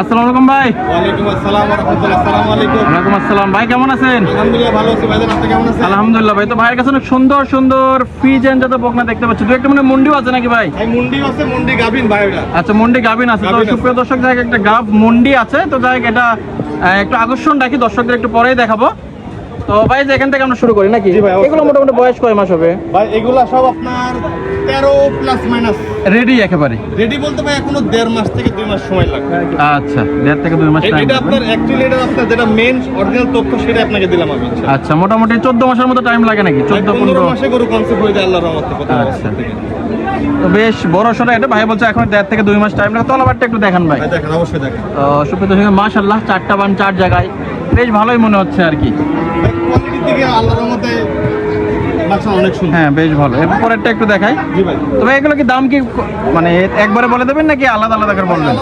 আসসালামু আলাইকুম ভাই। ওয়ালাইকুম আসসালাম ওয়া রাহমাতুল্লাহ। আসসালামু আলাইকুম। আসসালাম। ভাই কেমন আছেন? আলহামদুলিল্লাহ ভালো আছি। আপনি কেমন আছেন? আলহামদুলিল্লাহ ভাই তো ভাইয়ের কাছে অনেক সুন্দর সুন্দর ফ্রিজেন যত বকনা দেখতে পাচ্ছি। দু একটা মানে মুন্ডিও আছে নাকি ভাই? ভাই মুন্ডি আছে মুন্ডি গাবিন ভাই আচ্ছা মুন্ডি গাবিন আছে। তো গাভিন আছে। সুপ্রিয় দর্শক যাই একটা গাব মুন্ডি আছে। তো যাই এটা একটু আকর্ষণ রাখি দর্শকদের একটু পরেই দেখাবো। তো ভাই যে এখান থেকে আমরা শুরু করি নাকি? ভাই, এগুলো মোটামুটি বয়স কয় মাস হবে? ভাই এগুলা সব আপনার 13 প্লাস মাইনাস রেডি একেবারে? রেডি বলতে ভাই এখনও দেড় মাস থেকে দুই মাস সময় লাগবে। আচ্ছা দেড় থেকে দুই মাস টাইম এটা আপনার অ্যাকচুয়ালি এটা আপনার যেটা মেন অরিজিনাল তথ্য সেটা আপনাকে দিলাম আমি আচ্ছা মোটামুটি চোদ্দ মাসের মতো টাইম লাগে নাকি? চোদ্দ পনেরো মাসে গরু কনসেপ্ট হয়ে যায় আল্লাহর রহমতে আচ্ছা। তো বেশ বড় সড়ো এটা। ভাই বলছে এখন দেড় থেকে দুই মাস টাইম লাগে। তলাবারটা একটু দেখান ভাই। দেখেন অবশ্যই দেখেন। তো সুপ্রিয় দর্শক মাশাল্লাহ চারটা বান চার জায়গায়। বেশ ভালোই মনে হচ্ছে আর কি। কোয়ালিটির দিকে আল্লাহর রহমতে হ্যাঁ বেশ ভালো। এর পরেরটা একটু দেখাই। তবে এগুলো কি দাম কি মানে একবারে বলে দেবেন নাকি আলাদা আলাদা করে বলবেন?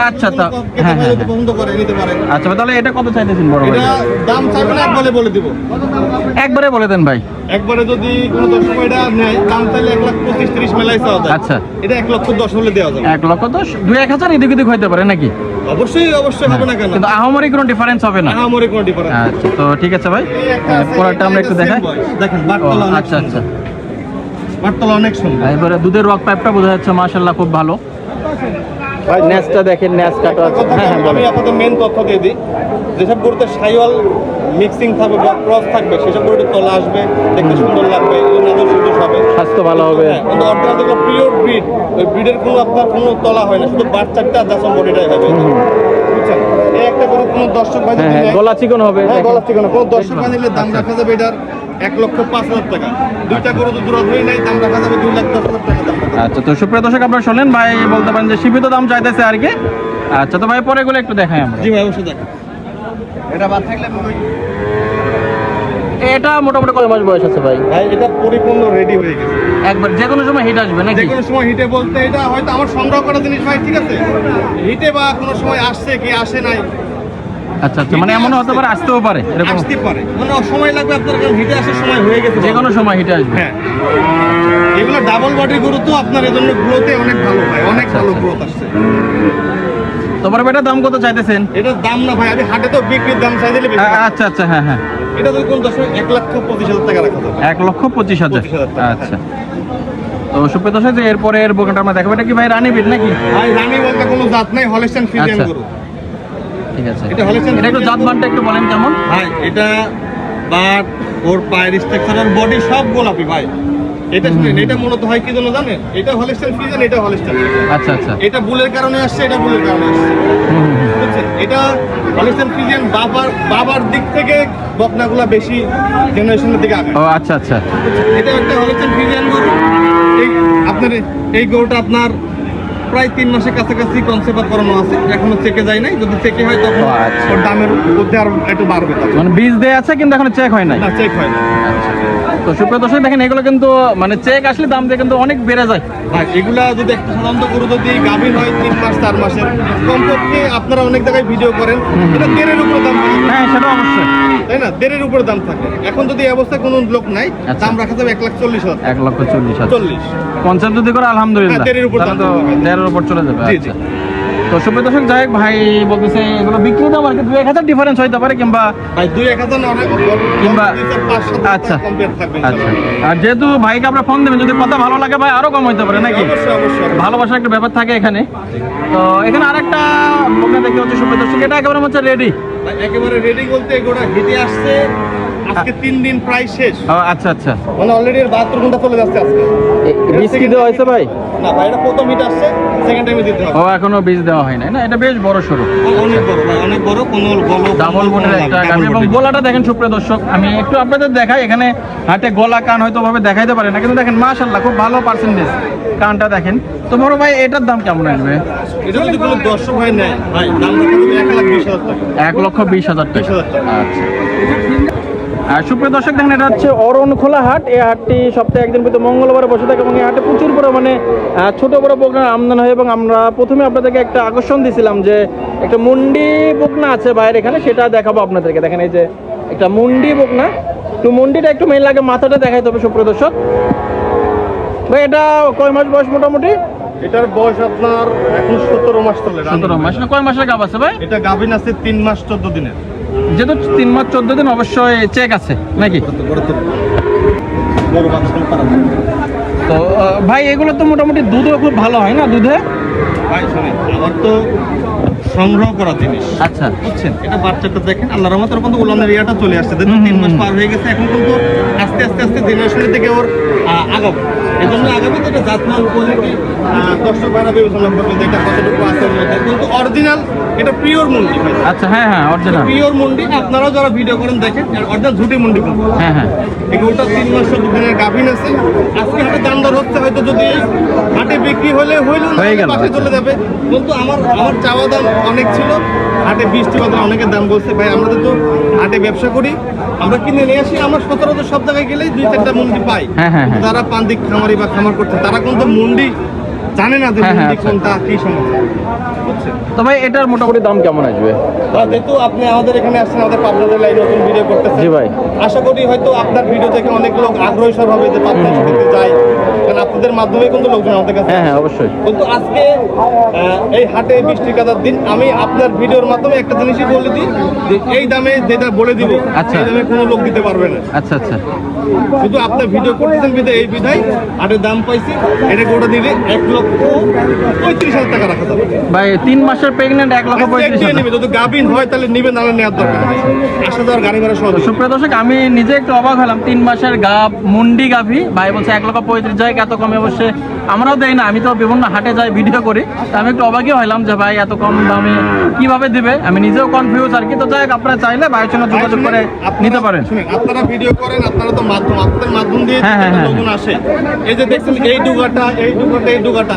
আচ্ছা, তা- হ্যাঁ, হ্যাঁ, পারে আচ্ছা তাহলে এটা কত চাইতেছেন বড় ভাই? দাম চাইবে একবারে বলে দিব। একবারে বলে দেন ভাই। একবারে যদি কোনো দর্শক এটা নেয় দাম চাইলে এক লাখ পঁচিশ তিরিশ মেলাই চাওয়া আচ্ছা। এটা এক লক্ষ দশ হলে দেওয়া যাবে। এক লক্ষ দশ দুই এক হাজার এদিক ওদিক হইতে পারে নাকি? অবশ্যই অবশ্যই হবে না কেন? কিন্তু আহামরি কোনো ডিফারেন্স হবে না? আহামরি কোনো ডিফারেন্স আচ্ছা তো ঠিক আছে ভাই। পরেরটা আমরা একটু দেখাই। দেখেন বাটতলা আচ্ছা আচ্ছা। বাটতলা অনেক সুন্দর। এবারে দুধের রক পাইপটা বোঝা যাচ্ছে মাশাল্লাহ খুব ভালো। ন্যাসটা দেখেন ন্যাস কাটা আছে। হ্যাঁ হ্যাঁ আমি আপনাদের মেন তথ্য দিয়ে দিই। যেসব গরুতে সাইওয়াল মিক্সিং থাকবে বা ক্রস থাকবে সেসব গরুতে তলা আসবে দেখতে সুন্দর লাগবে নাদর সুন্দর হবে। স্বাস্থ্য ভালো হবে। হ্যাঁ, কিন্তু অরিজিনাল যেগুলো পিওর ব্রিড ওই ব্রিডের কোনো আপনার কোনো তলা হয় না শুধু বাচ্চাটা জাসম বডিটাই হবে। বুঝছেন? এই একটা গরু কোনো দর্শক ভাই হ্যাঁ হ্যাঁ গলা চিকন হবে হ্যাঁ গলা থেকে না কোনো দর্শক ভাই দাম। রাখা যাবে এটার এক লক্ষ পাঁচ হাজার টাকা। দুইটা গরু তো দূরত হয়ে নাই দাম রাখা যাবে দুই লাখ দশ হাজার টাকা। আচ্ছা তো সুপ্রিয় দর্শক আপনারা শোনেন ভাই বলতে পারেন যে সীমিত দাম চাইতেছে আর কি। আচ্ছা তো ভাই পরে এগুলো একটু দেখাই আমরা। জি ভাই অবশ্যই দেখেন এটা বাদ থাকলে এটা মোটামুটি কয় মাস বয়স আছে ভাই? ভাই এটা পরিপূর্ণ রেডি হয়ে গেছে। একবার যে কোনো সময় হিট আসবে নাকি? যে কোনো সময় হিটে বলতে এটা হয়তো আমার সংগ্রহ করা জিনিস ভাই ঠিক আছে? হিটে বা কোনো সময় আসছে কি আসে নাই? আচ্ছা আচ্ছা মানে এমন হতে পারে আসতেও পারে এরকম। আসতে পারে। মানে সময় লাগবে আপনার কারণ হিটে আসার সময় হয়ে গেছে। যে কোনো সময় হিটে আসবে। হ্যাঁ। এগুলো ডাবল বডি গরু তো আপনার এজন্য গ্রোথে অনেক ভালো ভাই অনেক আচ্ছা, ভালো আচ্ছা। গ্রোথ আসছে। তোমার দাম কত চাইতেছেন? এটার দাম না ভাই আমি হাটে তো বিক্রির দাম চাই দিলে। আচ্ছা আচ্ছা হ্যাঁ হ্যাঁ। এটা যদি কোন দশমিক এক লক্ষ পঁচিশ হাজার টাকা রাখা যাবে। এক লক্ষ পঁচিশ হাজার। আচ্ছা। তো সুপ্রিয় দর্শক এরপরে এর বোকাটা আমরা দেখাবো এটা কি ভাই রানী বিট নাকি? ভাই রানী বলতে কোনো জাত নাই হলেস্টান ফিজিয়ান আচ্ছা। গরু। ঠিক আছে। এটা একটু Friesian জাত একটু বলেন কেমন? ভাই এটা বাট ওর পায়ের স্ট্রাকচার বডি সব গোলাপি ভাই। এটা শুনেন এটা মূলত হয় কি জন্য জানেন? এটা এটা আচ্ছা আচ্ছা। এটা বুলের কারণে আসছে এটা বুলের কারণে আসছে। বুঝছেন? এটা বাবার বাবার দিক থেকে বকনাগুলা বেশি জেনারেশনের দিকে আগে ও আচ্ছা আচ্ছা। এটা একটা গরু। এই আপনার এই গরুটা আপনার প্রায় তিন মাসের কাছাকাছি কনসেপ্ট করানো আছে। এখনও চেকে যায় নাই। যদি চেকে হয় তখন আচ্ছা। ওর দামের মধ্যে আর একটু বাড়বে মানে বীজ দেয়া আছে কিন্তু এখন চেক হয় নাই? না চেক হয় না তো সুপ্রিয় দর্শক দেখেন এগুলো কিন্তু মানে চেক আসলে দাম দিয়ে কিন্তু অনেক বেড়ে যায়। ভাই এগুলা যদি একটা সাধারণত গরু যদি গাভীর হয় তিন মাস চার মাসের কমপক্ষে আপনারা অনেক জায়গায় ভিডিও করেন। এটা দেড়ের উপরে দাম হ্যাঁ সেটা অবশ্যই। তাই না? দেড়ের উপরে দাম থাকে। এখন যদি এই অবস্থায় কোনো লোক নাই আচ্ছা। দাম রাখা যাবে এক লাখ চল্লিশ হাজার। এক লক্ষ চল্লিশ হাজার। চল্লিশ। পঞ্চাশ যদি করে আলহামদুলিল্লাহ। হ্যাঁ, দেড়ের উপর দাম হবে। দেড়ের উপর চলে যাবে জি, জি। আচ্ছা। তো সুপ্রিয় দর্শক যাই ভাই বলতেছে এগুলো বিক্রি দাম আর কি দুই এক হাজার ডিফারেন্স হইতে পারে কিংবা ভাই দুই এক হাজার কিংবা- আচ্ছা। আচ্ছা। আর যেহেতু ভাইকে আমরা ফোন দেবেন যদি কথা ভালো লাগে ভাই আরও কম হইতে পারে নাকি? ভালোবাসার একটা ব্যাপার থাকে এখানে। তো এখানে আরেকটা বকে দেখতে হচ্ছে সুপ্রিয় দর্শক এটা একেবারে হচ্ছে রেডি একেবারে রেডি বলতে এগুলো হেঁটে আসছে। আজকে তিন দিন প্রায় শেষ। আচ্ছা আচ্ছা। মানে অলরেডি বাহাত্তর ঘণ্টা চলে যাচ্ছে আজকে। বীজ কি দেওয়া হয়েছে ভাই? না ভাই এটা প্রথম হিট আসছে সেকেন্ড টাইমে দিতে হবে। ও এখনও বীজ দেওয়া হয় নাই না? এটা বেশ বড় অনেক বড় ভাই অনেক বড় কোনো গল ডাবল বোনের একটা গাভী এবং গোলাটা দেখেন সুপ্রিয় দর্শক আমি একটু আপনাদের দেখাই এখানে হাটে গলা কান হয়তো ভাবে দেখাইতে পারে না কিন্তু দেখেন মাশাল্লাহ খুব ভালো পার্সেন্টেজ কানটা দেখেন। তো বড় ভাই এটার দাম কেমন আসবে? এটা যদি কোনো দর্শক নেয় ভাই দাম এক লাখ হাজার টাকা। লক্ষ হাজার টাকা। আচ্ছা। সুপ্রিয় দর্শক দেখেন এটা হচ্ছে অরণ খোলা হাট। এই হাটটি সপ্তাহে একদিন প্রতি মঙ্গলবারে বসে থাকে এবং এই হাটে প্রচুর পরিমাণে ছোট বড় বকনার আমদানি হয় এবং আমরা প্রথমে আপনাদেরকে একটা আকর্ষণ দিছিলাম যে একটা মুন্ডি বকনা আছে বাইরে এখানে সেটা দেখাবো আপনাদেরকে। দেখেন এই যে একটা মুন্ডি বকনা। তো মুন্ডিটা একটু মেন লাগে মাথাটা দেখাইতে হবে সুপ্রিয় দর্শক। ভাই এটা কয় মাস বয়স মোটামুটি? এটার বয়স আপনার এখন সতেরো মাস চলে সতেরো মাস। কয় মাসের গাব আছে ভাই? এটা গাভিন আছে তিন মাস চোদ্দ দিনের। যেহেতু তিন মাস চোদ্দ দিন অবশ্যই চেক আছে নাকি। তো ভাই এগুলো তো মোটামুটি দুধও খুব ভালো হয় না দুধে? ভাই শোনেন আমার তো সংগ্রহ করা জিনিস। আচ্ছা। বুঝছেন? এটা বাচ্চাটা দেখেন কিন্তু উলানের চলে আসছে। তিন মাস পার হয়ে গেছে এখন কিন্তু আস্তে আস্তে আস্তে জেনারেশনের দিকে ওর আহ, আগাবে এই জন্য আগামী যেটা জাতমান কোয়ালিটি দর্শক ভাড়া বিবেচনা করবে এটা কতটুকু আছে কিন্তু অরিজিনাল এটা পিওর মুন্ডি ভাই। আচ্ছা হ্যাঁ হ্যাঁ অরিজিনাল পিওর মুন্ডি আপনারাও যারা ভিডিও করেন দেখেন অরিজিনাল ঝুটি মুন্ডি হ্যাঁ হ্যাঁ। এগুলোটা তিন মাস চোদ্দ দিনের গাভিন আছে। আজকে হাটে দাম দর হচ্ছে হয়তো যদি হাটে বিক্রি হলে হইল হয়ে গেল। পাশে চলে যাবে। কিন্তু আমার আমার চাওয়া দাম অনেক ছিল হাটে বৃষ্টি বাদল অনেকের দাম বলছে। ভাই আমরা তো হাটে ব্যবসা করি আমরা কিনে নিয়ে আসি আমরা সচরাচর সব জায়গায় গেলেই দুই চারটা মুন্ডি পাই। হ্যাঁ, হ্যাঁ, হ্যাঁ। যারা পান্দিক খামারি বা খামার করছে তারা কিন্তু মুন্ডি জানে না যে হ্যাঁ, হ্যাঁ, আচ্ছা। কোনটা কি সমস্যা? তবে এটার মোটামুটি দাম কেমন আসবে? তা যেহেতু আপনি আমাদের এখানে আসছেন আমাদের পাবনা লাইন নতুন ভিডিও করতেছেন। জি ভাই। আশা করি হয়তো আপনার ভিডিও থেকে অনেক লোক আগ্রহী হবে যে পাবনা যায়। কারণ আপনাদের মাধ্যমে কিন্তু লোকজন আমাদের কাছে হ্যাঁ হ্যাঁ অবশ্যই। কিন্তু আজকে এই হাটে বৃষ্টি কাদার দিন আমি আপনার ভিডিওর মাধ্যমে একটা জিনিসই বলে দিই যে এই দামে যেটা বলে দিব আচ্ছা। এই দামে কোনো লোক দিতে পারবে না। আচ্ছা আচ্ছা। শুধু আপনার ভিডিও করতেছেন বিধায় এই বিধায় হাটের দাম পাইছি এটা গোটা দিলে এক লক্ষ পঁয়ত্রিশ হাজার টাকা রাখা যাবে। ভাই তিন মাসের প্রেগনেন্ট এক লক্ষ পঁয়ত্রিশ হাজার। নিবে যদি গাভিন হয় তাহলে নিবে নাহলে নেওয়ার দরকার আসা যাওয়ার গাড়ি ভাড়া সহ সুপ্রিয় দর্শক আমি নিজে একটু অবাক হলাম তিন মাসের গাব মুন্ডি গাভি ভাই বলছে এক লক্ষ পঁয়ত্রিশ যায় এত কমে অবশ্যই আমরাও দেই না আমি তো বিভিন্ন হাটে যাই ভিডিও করি। আমি একটু অবাকই হলাম যে ভাই এত কম দামে কীভাবে দিবে? আমি নিজেও কনফিউজ আর কি। তো যাই আপনারা চাইলে ভাইয়ের সঙ্গে যোগাযোগ করে নিতে পারেন। আপনারা ভিডিও করেন আপনারা তো মাধ্যম আপনাদের মাধ্যম দিয়ে হ্যাঁ, হ্যাঁ, হ্যাঁ। লোকজন আসে। এই যে দেখছেন এই ডুগাটা এই ডুগাটা এই ডুগাটা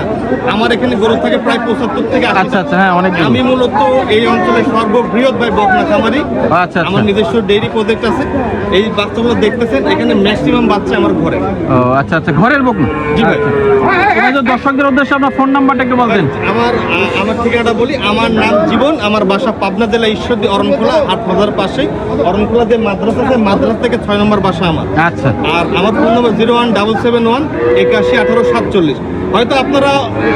আমার এখানে গরু থাকে প্রায় পঁচাত্তর থেকে আচ্ছা আচ্ছা হ্যাঁ অনেক আমি মূলত এই অঞ্চলের সর্ববৃহৎ ভাই বকনা খামারি। আচ্ছা আচ্ছা। আমার নিজস্ব ডেইরি প্রজেক্ট আছে। এই বাচ্চাগুলো দেখতেছেন এখানে ম্যাক্সিমাম বাচ্চা আমার ঘরে। ও আচ্ছা আচ্ছা ঘরের বুক জি ভাই। দর্শকদের উদ্দেশ্যে আপনার ফোন নাম্বারটা একটু বলতেন। আমার আমার ঠিকানাটা বলি। আমার নাম জীবন আমার বাসা পাবনা জেলা ঈশ্বরদী অরণখোলা হাট বাজার পাশে অরণখোলা যে মাদ্রাসা আছে মাদ্রাসা থেকে ছয় নম্বর বাসা আমার। আচ্ছা। আর আমার phone number zero one double seven one একাশি আঠারো সাতচল্লিশ। হয়তো আপনারা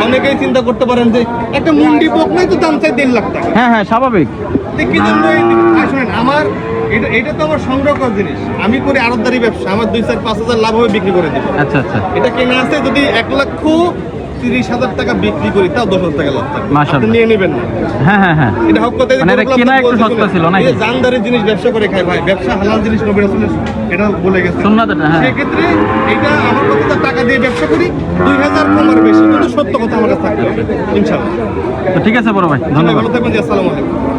অনেকেই চিন্তা করতে পারেন যে একটা মুন্ডি পোক নাই তো দাম চাই দেড় লাখ টাকা। হ্যাঁ হ্যাঁ স্বাভাবিক। কি জন্য আমার এটা এটা তো আমার সংগ্রহ করার জিনিস। আমি করি আড়তদারি ব্যবসা আমার দুই চার পাঁচ হাজার লাভ হবে বিক্রি করে দেবো। আচ্ছা আচ্ছা। এটা কেনা আছে যদি এক লক্ষ তিরিশ হাজার টাকা বিক্রি করি তাও দশ হাজার টাকা লাভ থাকবে। নিয়ে নেবেন না। হ্যাঁ হ্যাঁ হ্যাঁ। এটা হক কথা মানে ছিল? জানদারি জিনিস ব্যবসা করে খায় ভাই ব্যবসা হালাল জিনিস নবী রাসূলের এটা বলে গেছে। সুন্নাত এটা। সেক্ষেত্রে এটা আমার কথা টাকা দিয়ে ব্যবসা করি দুই হাজার বেশি কিন্তু সত্য কথা আমার কাছে থাকবে ইনশাআল্লাহ। ঠিক আছে বড় ভাই ধন্যবাদ। ভালো থাকবেন আসসালামু আলাইকুম।